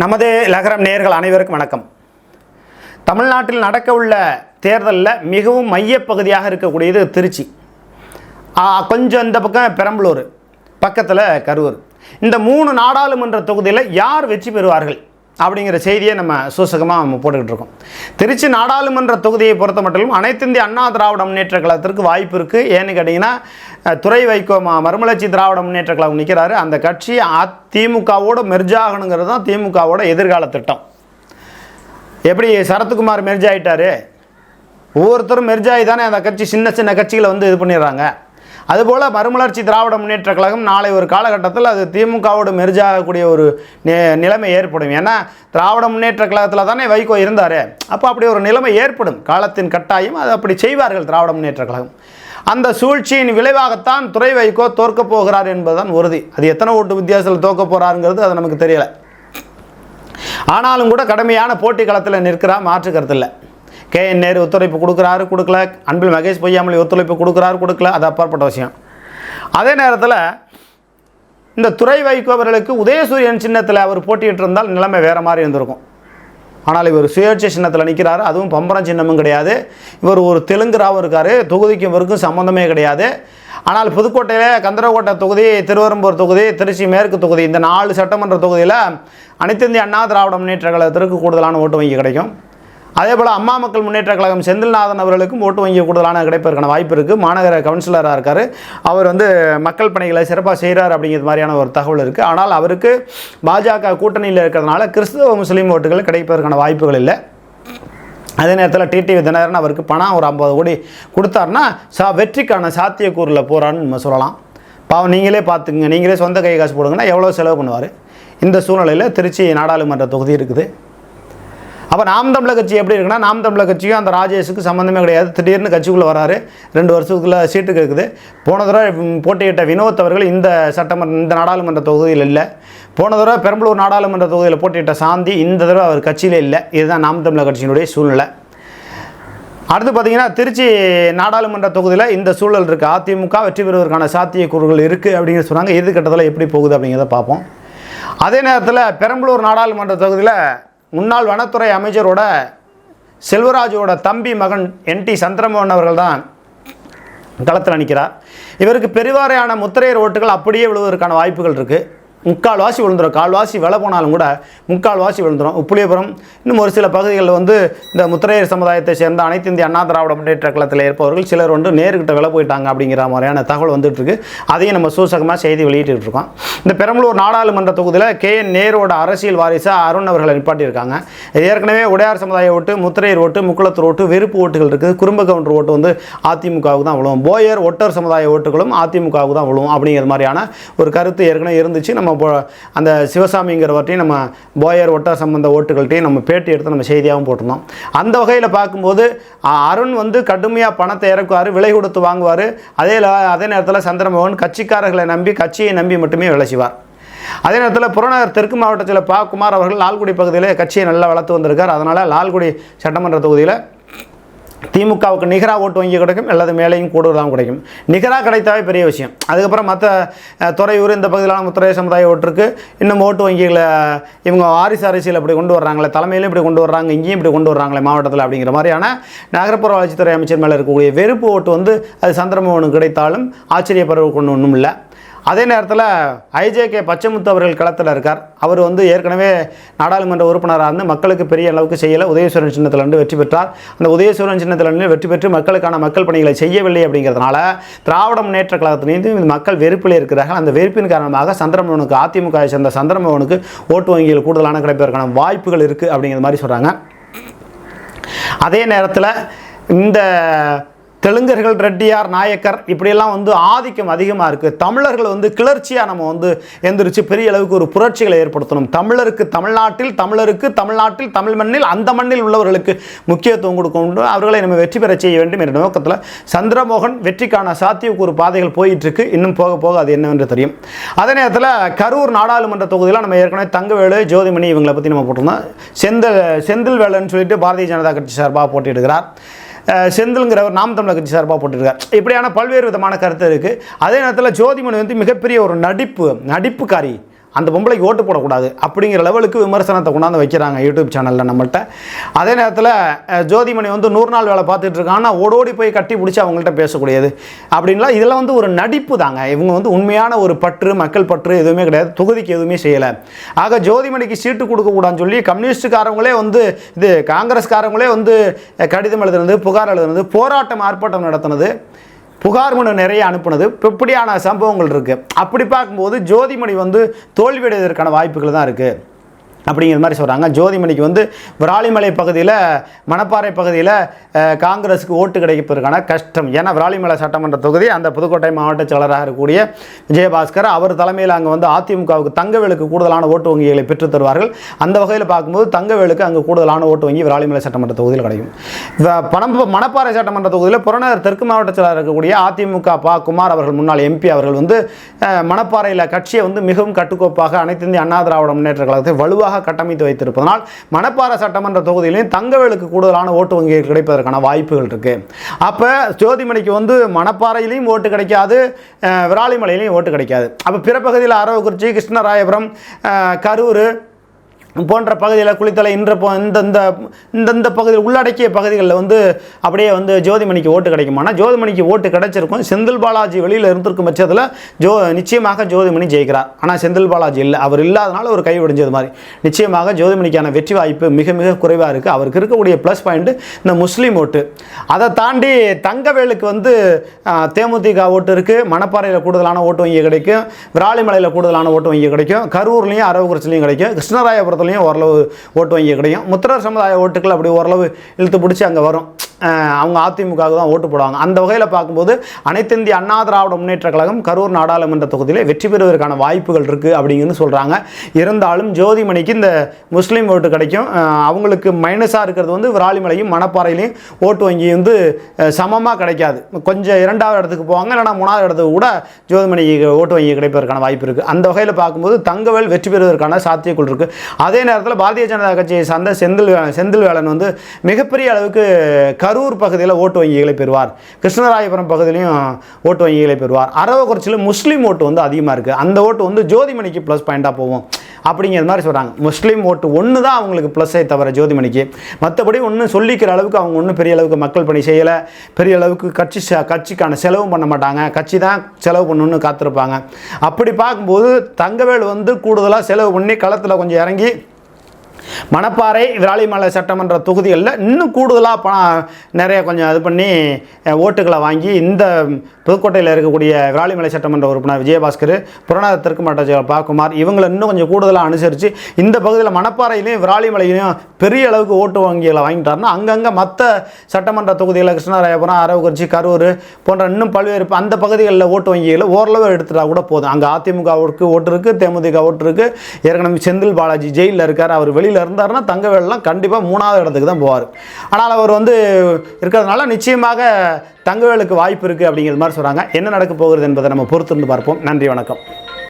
நமது லகரம் நேர்கள் அனைவருக்கும் வணக்கம். தமிழ்நாட்டில் நடக்க உள்ள தேர்தலில் மிகவும் மையப்பகுதியாக இருக்கக்கூடியது திருச்சி. கொஞ்சம் இந்த பக்கம் பெரம்பலூர் பக்கத்தில் கரூர். இந்த மூணு நாடாளுமன்ற தொகுதியில் யார் வெற்றி பெறுவார்கள்? அப்படிங்கிற செய்தியை நம்ம சூசகமாக நம்ம போட்டுக்கிட்டு இருக்கோம். திருச்சி நாடாளுமன்ற தொகுதியை பொறுத்த மட்டும் அனைத்து இந்திய அண்ணா திராவிட முன்னேற்ற கழகத்திற்கு வாய்ப்பு இருக்குது ஏன்னு கேட்டிங்கன்னா துறை வைகோ ம- மறுமலர்ச்சி திராவிட முன்னேற்ற கழகம் நிற்கிறாரு அந்த கட்சி அதிமுகவோட மெர்ஜாகணுங்கிறது தான் திமுகவோட எதிர்கால திட்டம். எப்படி சரத்குமார் மெர்ஜ் ஆகிட்டாரு ஒவ்வொருத்தரும் மெர்ஜ் ஆகி தானே அந்த கட்சி சின்ன சின்ன கட்சிகளை வந்து இது பண்ணிடுறாங்க. அதுபோல் மறுமலர்ச்சி திராவிட முன்னேற்ற கழகம் நாளை ஒரு காலகட்டத்தில் அது திமுகவோடு மெரிஜாகக்கூடிய ஒரு நிலைமை ஏற்படும். ஏன்னா திராவிட முன்னேற்ற கழகத்தில் தானே வைகோ இருந்தார். அப்போ அப்படி ஒரு நிலைமை ஏற்படும். காலத்தின் கட்டாயம் அது அப்படி செய்வார்கள் திராவிட முன்னேற்ற கழகம். அந்த சூழ்ச்சியின் விளைவாகத்தான் துறை வைகோ தோற்கப் போகிறார் என்பதுதான் உறுதி. அது எத்தனை ஓட்டு வித்தியாசத்தில் தோற்க போகிறாருங்கிறது அது நமக்கு தெரியலை. ஆனாலும் கூட கடுமையான போட்டி களத்தில் நிற்கிறா மாற்று கருத்து இல்லை. கே என் நேரு ஒத்துழைப்பு கொடுக்குறாரு கொடுக்கல. அன்பில் மகேஷ் பொய்யாமொழி ஒத்துழைப்பு கொடுக்குறாரு கொடுக்கல. அது அப்பாற்பட்ட விஷயம். அதே நேரத்தில் இந்த துறை வைகோ அவர்களுக்கு உதயசூரியன் சின்னத்தில் அவர் போட்டியிட்டு இருந்தால் நிலைமை வேறு மாதிரி இருந்திருக்கும். ஆனால் இவர் சுயேட்சை சின்னத்தில் நிற்கிறாரு அதுவும் பம்பரம் சின்னமும் கிடையாது. இவர் ஒரு தெலுங்குராவும் இருக்கார். தொகுதிக்கும் இவருக்கும் சம்மந்தமே கிடையாது. ஆனால் புதுக்கோட்டையில் கந்தரகோட்டை தொகுதி திருவரம்பூர் தொகுதி திருச்சி மேற்கு தொகுதி இந்த நாலு சட்டமன்ற தொகுதியில் அனைத்து இந்திய அண்ணா திராவிட முன்னேற்ற கழகத்திற்கு கூடுதலான ஓட்டு வங்கி கிடைக்கும். அதே போல் அம்மா மக்கள் முன்னேற்ற கழகம் செந்தில்நாதன் அவர்களுக்கும் ஓட்டு வங்கி கூடுதலான கிடைப்பதற்கான வாய்ப்பு இருக்குது மாநகர கவுன்சிலராக இருக்கார். அவர் வந்து மக்கள் பணிகளை சிறப்பாக செய்கிறார் அப்படிங்கிற மாதிரியான ஒரு தகவல் இருக்குது ஆனால் அவருக்கு பாஜக கூட்டணியில் இருக்கிறதுனால கிறிஸ்தவ முஸ்லீம் ஓட்டுகள் கிடைப்பதற்கான வாய்ப்புகள் இல்லை. அதே நேரத்தில் டிடிவி தினகரன் அவருக்கு பணம் ஒரு ஐம்பது கோடி கொடுத்தாருன்னா சா வெற்றிக்கான சாத்தியக்கூறில் போகிறான்னு நம்ம சொல்லலாம். பாவம் நீங்களே பார்த்துக்குங்க. நீங்களே சொந்த கை காசு போடுங்கன்னா எவ்வளோ செலவு பண்ணுவார்? இந்த சூழ்நிலையில் திருச்சி நாடாளுமன்ற தொகுதி இருக்குது. அப்போ நாம் தமிழர் கட்சி எப்படி இருக்குன்னா நாம் தமிழர் கட்சியும் அந்த ராஜேஷுக்கு சம்மந்தமே கிடையாது. திடீர்னு கட்சிக்குள்ளே வராரு. ரெண்டு வருஷத்துக்குள்ள சீட்டு இருக்குது போன தடவை போட்டியிட்ட வினோத் அவர்கள் இந்த சட்டமன்ற இந்த நாடாளுமன்ற தொகுதியில் இல்லை. போன தடவை பெரம்பலூர் நாடாளுமன்ற தொகுதியில் போட்டியிட்ட சாந்தி இந்த தடவை அவர் கட்சியில் இல்லை. இதுதான் நாம் தமிழர் கட்சியினுடைய சூழ்நிலை. அடுத்து பார்த்தீங்கன்னா திருச்சி நாடாளுமன்ற தொகுதியில் இந்த சூழல் இருக்குது அதிமுக வெற்றி பெறுவதற்கான சாத்தியக்கூறுகள் இருக்குது அப்படிங்கிற சொன்னாங்க. எது கட்டத்தில் எப்படி போகுது அப்படிங்கிறத பார்ப்போம். அதே நேரத்தில் பெரம்பலூர் நாடாளுமன்ற தொகுதியில் முன்னாள் வனத்துறை அமைச்சரோட செல்வராஜோட தம்பி மகன் என் டி சந்திரமோகன் அவர்கள் தான் களத்தில் நிற்கிறார் இவருக்கு பெருவாரையான முத்திரையர் ஓட்டுகள் அப்படியே விழுவதற்கான வாய்ப்புகள் இருக்குது முக்கால் வாசி விழுந்துடும் கால்வாசி விலை போனாலும் கூட முக்கால் வாசி விழுந்துடும் உப்புளியபுரம் இன்னும் ஒரு சில பகுதிகளில் வந்து இந்த முத்திரையர் சமுதாயத்தை சேர்ந்த அனைத்து இந்திய அண்ணா திராவிட முன்னேற்ற கழகத்தில் இருப்பவர்கள் சிலர் வந்து நேருக்கிட்ட விலை போயிட்டாங்க அப்படிங்கிற மாதிரியான தகவல் வந்துட்டுருக்கு அதையும் நம்ம சூசகமாக செய்தி வெளியிட்டு இருக்கோம். இந்த பெரம்பலூர் நாடாளுமன்ற தொகுதியில் கே என் நேரோட அரசியல் வாரிசாக அருண் அவர்களை நிப்பாட்டியிருக்காங்க ஏற்கனவே உடையார் சமுதாய ஓட்டு முத்திரையர் ஓட்டு முக்குளத்தூர் ஓட்டு வெறுப்பு ஓட்டுகள் இருக்குது குறும்ப கவுண்டர் ஓட்டு வந்து அதிமுகவுக்கு தான் விழுவும். போயர் ஒட்டர் சமுதாய ஓட்டுகளும் அதிமுகவுக்கு தான் விழுவும் அப்படிங்கிற மாதிரியான ஒரு கருத்து ஏற்கனவே இருந்துச்சு. நம்ம போ- அந்த சிவசாமிங்கிறவற்றையும் நம்ம போயர் ஒட்டர் சம்பந்த ஓட்டுகள்கிட்டையும் நம்ம பேட்டி எடுத்து நம்ம செய்தியாகவும் போட்டிருந்தோம். அந்த வகையில் பார்க்கும்போது அருண் வந்து கடுமையாக பணத்தை இறக்குவார் விலை கொடுத்து வாங்குவார். அதே அதே நேரத்தில் சந்திரமோகன் கட்சிக்காரர்களை நம்பி கட்சியை நம்பி மட்டுமே வேலை செய்வார் அதே நேரத்தில் புறநகர் தெற்கு மாவட்டத்தில் பா. குமார் அவர்கள் லால்குடி பகுதியில் கட்சியை நல்லா வளர்த்து வந்திருக்கார். அதனால் லால்குடி சட்டமன்ற தொகுதியில் திமுகவுக்கு நிகராக ஓட்டு வங்கி கிடைக்கும் அல்லது மேலேயும் கூடுதலாகவும் கிடைக்கும். நிகராக கிடைத்தாவே பெரிய விஷயம். அதுக்கப்புறம் மற்ற துறையூர் இந்த பகுதியிலான துறை சமுதாய ஓட்டுருக்கு இன்னும் ஓட்டு வங்கிகளை இவங்க வாரிசு அரசியல் இப்படி கொண்டு வர்றாங்களே தலைமையிலும் இப்படி கொண்டு வர்றாங்க இங்கேயும் இப்படி கொண்டு வர்றாங்களே மாவட்டத்தில் அப்படிங்கிற மாதிரியான நகர்ப்புற வளர்ச்சித்துறை அமைச்சர் மேலே இருக்கக்கூடிய வெறுப்பு ஓட்டு வந்து அது சந்திரமோகனுக்கு கிடைத்தாலும் ஆச்சரியப்படுறதுக்கு ஒன்றும் இல்லை. அதே நேரத்தில் ஐஜேகே பச்சைமுத்து அவர்கள் களத்தில் இருக்கார். அவர் வந்து ஏற்கனவே நாடாளுமன்ற உறுப்பினராக இருந்து மக்களுக்கு பெரிய அளவுக்கு செய்யலை. உதயசூரன் சின்னத்தில் இருந்து வெற்றி பெற்றார். அந்த உதயசூரன் சின்னத்தில் இருந்து வெற்றி பெற்று மக்களுக்கான மக்கள் பணிகளை செய்யவில்லை அப்படிங்கிறதுனால திராவிட முன்னேற்ற கழகத்திலேருந்து இந்த மக்கள் வெறுப்பில் இருக்கிறார்கள். அந்த வெறுப்பின் காரணமாக சந்திரமோகனுக்கு அதிமுகவை சேர்ந்த சந்திரமோகனுக்கு ஓட்டு வங்கியில் கூடுதலான கிடைப்பதற்கான வாய்ப்புகள் இருக்குது அப்படிங்கிற மாதிரி சொல்கிறாங்க அதே நேரத்தில் இந்த தெலுங்கர்கள் ரெட்டியார் நாயக்கர் இப்படியெல்லாம் வந்து ஆதிக்கம் அதிகமாக இருக்குது தமிழர்கள் வந்து கிளர்ச்சியாக நம்ம வந்து எந்திரிச்சு பெரிய அளவுக்கு ஒரு புரட்சிகளை ஏற்படுத்தணும். தமிழருக்கு தமிழ்நாட்டில் தமிழருக்கு தமிழ்நாட்டில் தமிழ் மண்ணில் அந்த மண்ணில் உள்ளவர்களுக்கு முக்கியத்துவம் கொடுக்கணும். அவர்களை நம்ம வெற்றி பெற செய்ய வேண்டும் என்ற நோக்கத்தில் சந்திரமோகன் வெற்றிக்கான சாத்தியக்கூறு பாதைகள் போயிட்டுருக்கு. இன்னும் போக போக அது என்னவென்று தெரியும். அதே நேரத்தில் கரூர் நாடாளுமன்ற தொகுதியில் நம்ம ஏற்கனவே தங்கவேலு ஜோதிமணி இவங்களை பற்றி நம்ம போட்டிருந்தோம். செந்தில் செந்தில் வேலுன்னு சொல்லிட்டு பாரதிய ஜனதா கட்சி சார்பாக போட்டியிடுகிறார். செந்தில்ங்கிறவர் நாம் தமிழர் கட்சி சார்பாக போட்டிருக்கார். இப்படியான பல்வேறு விதமான கருத்து இருக்குது அதே நேரத்தில் ஜோதிமணி வந்து மிகப்பெரிய ஒரு நடிப்பு நடிப்புக்காரி. அந்த பொம்பளைக்கு ஓட்டு போடக்கூடாது அப்படிங்கிற லெவலுக்கு விமர்சனத்தை கொண்டாந்து வைக்கிறாங்க யூடியூப் சேனலில் நம்மள்ட்ட. அதே நேரத்தில் ஜோதிமணி வந்து நூறு நாள் வேலை பார்த்துட்டு இருக்காங்கன்னா ஓடோடி போய் கட்டி பிடிச்சி அவங்கள்ட்ட பேசக்கூடியது அப்படின்லாம் இதெல்லாம் வந்து ஒரு நடிப்பு தாங்க. இவங்க வந்து உண்மையான ஒரு பற்று மக்கள் பற்று எதுவுமே கிடையாது. தொகுதிக்கு எதுவுமே செய்யலை. ஆக ஜோதிமணிக்கு சீட்டு கொடுக்கக்கூடாதுன்னு சொல்லி கம்யூனிஸ்டுக்காரங்களே வந்து இது காங்கிரஸ்காரங்களே வந்து கடிதம் எழுதுனது புகார் எழுதுனது போராட்டம் ஆர்ப்பாட்டம் நடத்துனது. புகார் மனு நிறைய அனுப்புனது. இப்படியான சம்பவங்கள் இருக்குது அப்படி பார்க்கும்போது ஜோதிமணி வந்து தோல்வியடைவதற்கான வாய்ப்புகள் தான் இருக்குது அப்படிங்கிற மாதிரி சொல்கிறாங்க ஜோதிமணிக்கு வந்து விராலிமலை பகுதியில் மணப்பாறை பகுதியில் காங்கிரஸுக்கு ஓட்டு கிடைப்பதற்கான கஷ்டம். ஏன்னா விராலிமலை சட்டமன்ற தொகுதி அந்த புதுக்கோட்டை மாவட்ட செயலராக இருக்கக்கூடிய விஜயபாஸ்கர் அவர் தலைமையில் அங்கே வந்து அதிமுகவுக்கு தங்கவேலுக்கு கூடுதலான ஓட்டு வங்கிகளை பெற்றுத் தருவார்கள். அந்த வகையில் பார்க்கும்போது தங்கவேலுக்கு அங்கே கூடுதலான ஓட்டு வங்கி விராலிமலை சட்டமன்ற தொகுதியில் கிடைக்கும். பணம் மணப்பாறை சட்டமன்ற தொகுதியில் புறநகர் தெற்கு மாவட்ட செயலராக இருக்கக்கூடிய அதிமுக பா. குமார் அவர்கள் முன்னாள் எம்பி அவர்கள் வந்து மணப்பாறையில் கட்சியை வந்து மிகவும் கட்டுக்கோப்பாக அனைத்து இந்திய அண்ணா திராவிட முன்னேற்ற கழகத்தை வலுவாக கட்டமைத்து வைத்திருப்பதனால் மணப்பாறை சட்டமன்ற தொகுதியிலையும் தங்கவேலுக்கு கூடுதலான ஓட்டு வங்கிகள் கிடைப்பதற்கான வாய்ப்புகள் இருக்கு. அப்போ ஜோதிமணிக்கு வந்து மணப்பாறையிலையும் ஓட்டு கிடைக்காது விராலிமலையிலையும் ஓட்டு கிடைக்காது. அப்போ பிற பகுதியில் அரவக்குறிச்சி கிருஷ்ணராயபுரம் கரூர் போன்ற பகுதியில் குளித்தலை இன்ற போ- இந்தந்த இந்தந்த பகுதியில் உள்ளடக்கிய பகுதிகளில் வந்து அப்படியே வந்து ஜோதிமணிக்கு ஓட்டு கிடைக்குமானா ஜோதிமணிக்கு ஓட்டு கிடைச்சிருக்கும். செந்தில் பாலாஜி வெளியில் இருந்திருக்கும் பட்சத்தில் ஜோ நிச்சயமாக ஜோதிமணி ஜெயிக்கிறார். ஆனால் செந்தில் பாலாஜி இல்லை. அவர் இல்லாதனால ஒரு கை ஒடிஞ்சது மாதிரி. நிச்சயமாக ஜோதிமணிக்கான வெற்றி வாய்ப்பு மிக மிக குறைவாக இருக்குது அவருக்கு இருக்கக்கூடிய ப்ளஸ் பாயிண்ட்டு இந்த முஸ்லீம் ஓட்டு. அதை தாண்டி தங்கவேலுக்கு வந்து தேமுதிக ஓட்டு இருக்குது மணப்பாறையில் கூடுதலான ஓட்டு வங்கி கிடைக்கும். விராலிமலையில் கூடுதலான ஓட்டு வங்கி கிடைக்கும். கரூர்லேயும் அரவக்குறிச்சிலையும் கிடைக்கும். கிருஷ்ணராயபுரத்துலையும் ஓரளவு ஓட்டு வங்கி கிடைக்கும் முத்திரர் சமுதாய ஓட்டுகள் அப்படி ஓரளவு இழுத்து பிடிச்சி அங்கே வரும். அவங்க அதிமுகவுக்கு தான் ஓட்டு போடுவாங்க. அந்த வகையில் பார்க்கும்போது அனைத்து இந்திய அண்ணா திராவிட முன்னேற்ற கழகம் கரூர் நாடாளுமன்ற தொகுதியில் வெற்றி பெறுவதற்கான வாய்ப்புகள் இருக்குது அப்படிங்கன்னு சொல்கிறாங்க இருந்தாலும் ஜோதிமணிக்கு இந்த முஸ்லீம் ஓட்டு கிடைக்கும். அவங்களுக்கு மைனஸாக இருக்கிறது வந்து விராலிமலையும் மணப்பாறையிலையும் ஓட்டு வங்கி வந்து சமமாக கிடைக்காது. கொஞ்சம் இரண்டாவது இடத்துக்கு போவாங்க இல்லைனா மூணாவது இடத்துக்கு கூட ஜோதிமணிக்கு ஓட்டு வங்கி கிடைப்பதற்கான வாய்ப்பு இருக்குது அந்த வகையில் பார்க்கும்போது தங்கவேல் வெற்றி பெறுவதற்கான சாத்தியக்குள் இருக்குது அதே நேரத்தில் பாரதிய ஜனதா கட்சியை சார்ந்த செந்தில் செந்தில் வேலன் வந்து மிகப்பெரிய அளவுக்கு கரூர் பகுதியில் ஓட்டு வங்கிகளை பெறுவார். கிருஷ்ணராயபுரம் பகுதியிலையும் ஓட்டு வங்கிகளை பெறுவார். அரவக்குறிச்சியில் முஸ்லீம் ஓட்டு வந்து அதிகமாக இருக்குது அந்த ஓட்டு வந்து ஜோதிமணிக்கு ப்ளஸ் பாயிண்ட்டாக போகும். அப்படிங்கிற மாதிரி சொல்கிறாங்க முஸ்லீம் ஓட்டு ஒன்று தான் அவங்களுக்கு ப்ளஸ்ஸே தவிர ஜோதிமணிக்கு. மற்றபடி ஒன்றும் சொல்லிக்கிற அளவுக்கு அவங்க ஒன்றும் பெரிய அளவுக்கு மக்கள் பணி செய்யலை. பெரிய அளவுக்கு கட்சி கட்சிக்கான செலவும் பண்ண மாட்டாங்க. கட்சி தான் செலவு பண்ணணும்னு காத்திருப்பாங்க. அப்படி பார்க்கும்போது தங்கவேல் வந்து கூடுதலாக செலவு பண்ணி களத்தில் கொஞ்சம் இறங்கி மணப்பாறை விராலிமலை சட்டமன்ற தொகுதிகளில் இன்னும் கூடுதலாக பணம் நிறைய கொஞ்சம் இது பண்ணி ஓட்டுகளை வாங்கி இந்த புதுக்கோட்டையில் இருக்கக்கூடிய விராலிமலை சட்டமன்ற உறுப்பினர் விஜயபாஸ்கர் புறநாத தெற்கு மாவட்ட செயலர் பாக்குமார் இவங்களை இன்னும் கொஞ்சம் கூடுதலாக அனுசரித்து இந்த பகுதியில் மணப்பாறையிலையும் விராலிமலையிலையும் பெரிய அளவுக்கு ஓட்டு வங்கிகளை வாங்கிட்டாருன்னா அங்கங்கே மற்ற சட்டமன்ற தொகுதிகளில் கிருஷ்ணராயபுரம் அரவக்குறிச்சி கரூர் போன்ற இன்னும் பல்வேறு அந்த பகுதிகளில் ஓட்டு வங்கிகளை ஓரளவு எடுத்துட்டா கூட போதும். அங்கே அதிமுகவுக்கு ஓட்டு இருக்குது தேமுதிக ஓட்டு இருக்குது ஏற்கனவே செந்தில் பாலாஜி ஜெயிலில் இருக்கார் அவர் வெளியில் இருந்தாருன்னா தங்கவேலெலாம் கண்டிப்பாக மூணாவது இடத்துக்கு தான் போவார். ஆனால் அவர் வந்து இருக்கிறதுனால நிச்சயமாக தங்கவேலுக்கு வாய்ப்பு இருக்குது அப்படிங்கிற மாதிரி சொல்கிறாங்க என்ன நடக்க போகிறது என்பதை நம்ம பொறுத்திருந்து பார்ப்போம். நன்றி வணக்கம்.